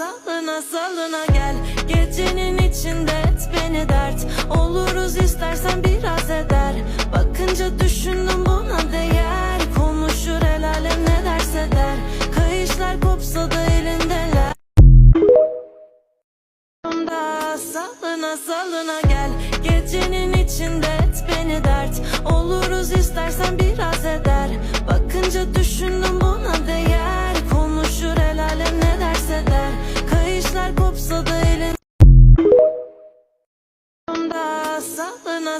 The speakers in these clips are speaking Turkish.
Salına salına gel. Gecenin içinde et beni dert. Oluruz istersen biraz eder. Bakınca düşündüm buna değer. Konuşur el alem ne derse der. Kayışlar kopsa da elindeler. Salına salına gel. Gecenin içinde et beni dert. Oluruz istersen biraz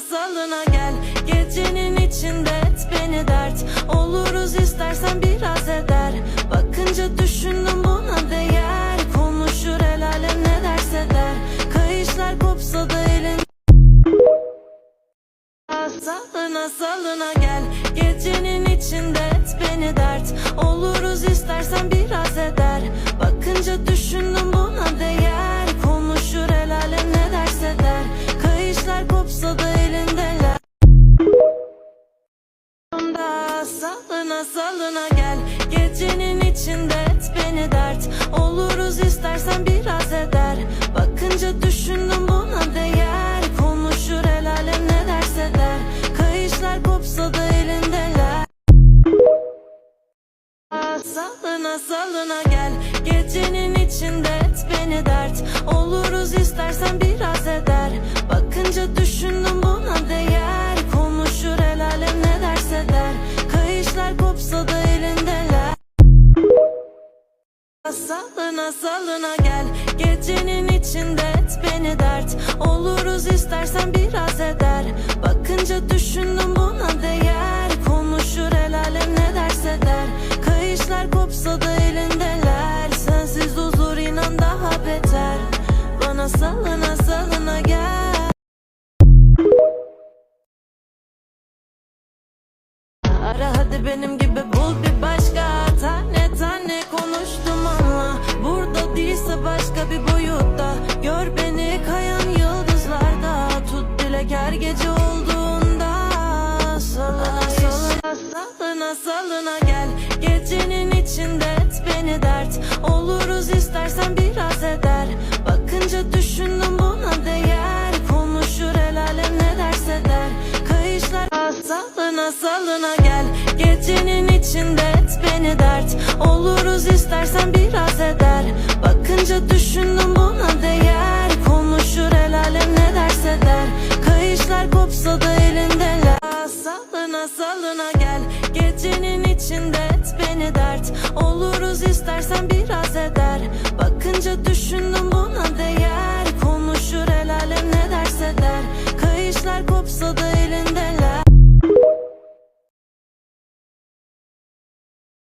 Salına salına gel. Gecenin içinde et beni dert. Oluruz istersen biraz eder. Bakınca düşündüm buna değer. Konuşur el alem ne derse der. Kayışlar kopsa da elin Salına salına gel. Gecenin içinde et beni dert. Oluruz istersen biraz Salına salına gel. Gecenin içinde et beni dert. Oluruz istersen biraz eder. Bakınca düşündüm buna değer. Konuşur el alem ne derse der. Kayışlar kopsa da elindeler. Salına salına gel. Gecenin içinde et beni dert. Oluruz istersen biraz eder. Bakınca düşündüm benim gibi bul bir başka. Tane tane konuştum ama Burada değilse başka bir boyutta. Gör beni kayan yıldızlarda Tut dilek her gece olduğunda. Salına salına salına salına gel. Gecenin içinde et beni dert. Oluruz istersen biraz eder. Bakınca düşündüm buna değer. Konuşur el alem ne derse der. Kayışlar salına salına gel Gecenin içinde et beni dert. Oluruz istersen biraz eder. Bakınca düşündüm buna değer. Konuşur el alem ne derse der. Kayışlar kopsa da elindeler Salına salına gel. Gecenin içinde et beni dert. Oluruz istersen biraz eder. Bakınca düşündüm